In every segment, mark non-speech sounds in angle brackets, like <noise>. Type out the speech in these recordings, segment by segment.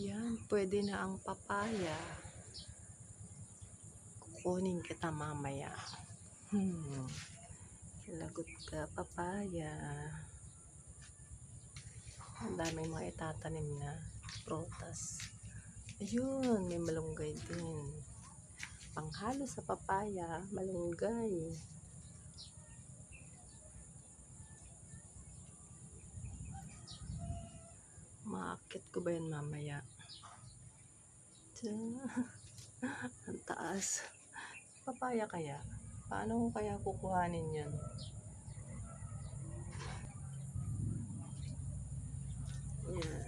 Yan, pwede na ang papaya. Kukunin kita mamaya. Hmm. Lagot ka, papaya. Ang daming mga itatanim na protas. Ayun, may malunggay din. Panghalo sa papaya, malunggay. Ko ba yan mamaya? <laughs> Ang taas. Papaya kaya? Paano ko kaya kukuhanin? Yan,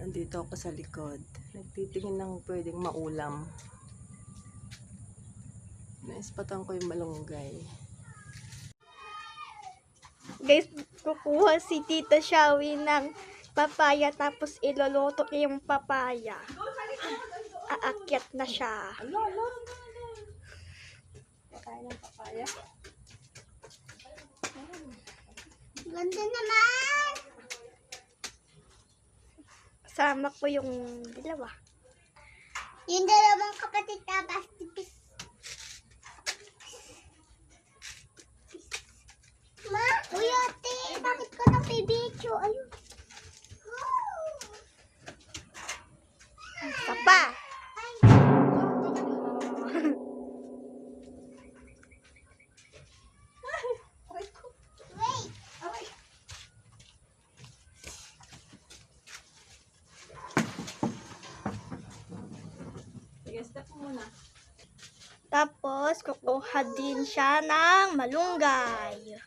andito ako sa likod. Nagtitingin ng pwedeng maulam. Naispatan ko yung malunggay. Guys, kukuha si Tita Shawi ng papaya tapos iloloto yung papaya. Aakyat na siya. Alo, alo. Kaya ng papaya. Ganda naman! Kasama ko yung dalawa. Yung dalawang kapatid tapos tipis. Tapos, kukuha din siya ng malunggay.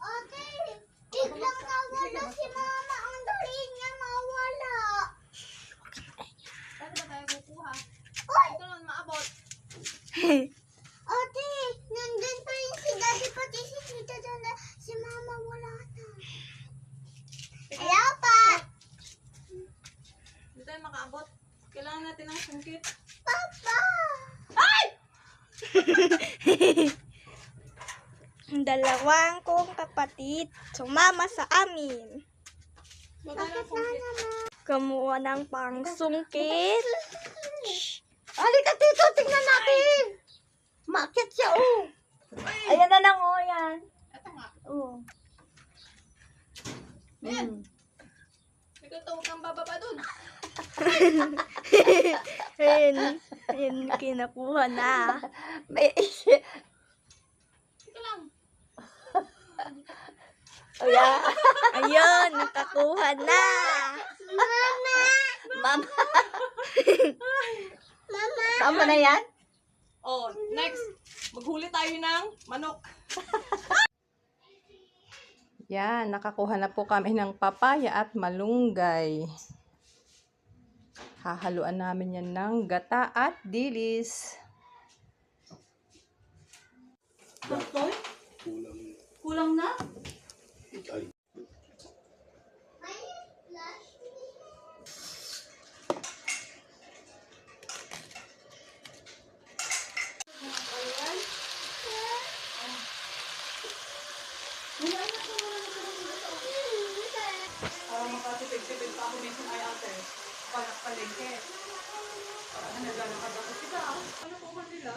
Ate, biglang <laughs> nawala si mama. Ang dali niya mawala. Saan ba tayo kukuha? Ito naman maabot. <laughs> ate, nandun pa rin si daddy pati si tita doon na si mama wala na. Hello pa. Hindi tayo makaabot. Kailangan natin ng sungkit. Papa. Ang <laughs> dalawang kong kapatid sumama sa amin. Sungkit? Kumuha ng pangsungkit. Halika tito, tingnan natin. Makit siya, oh. Ayan na lang, oh, yan. Ito nga. Oh. Ayan. Ito, huwag kang bababa dun. <laughs> Ayun. Ayun, kinakuha na. <laughs> May Ito lang. <laughs> Ayan. Ayun, nakakuha na. Mama. Mama. Mama. Tama na yan? Oh, next. Maghuli tayo ng manok. Yan, nakakuha na po kami ng papaya at malunggay. Hahaluan namin yan ng gata at dilis. Kulang na? Para makatipid-tipid pa ako minsan ay ate. Palak palengke. Para na naglalakad ako. Sila, ano po ba nila?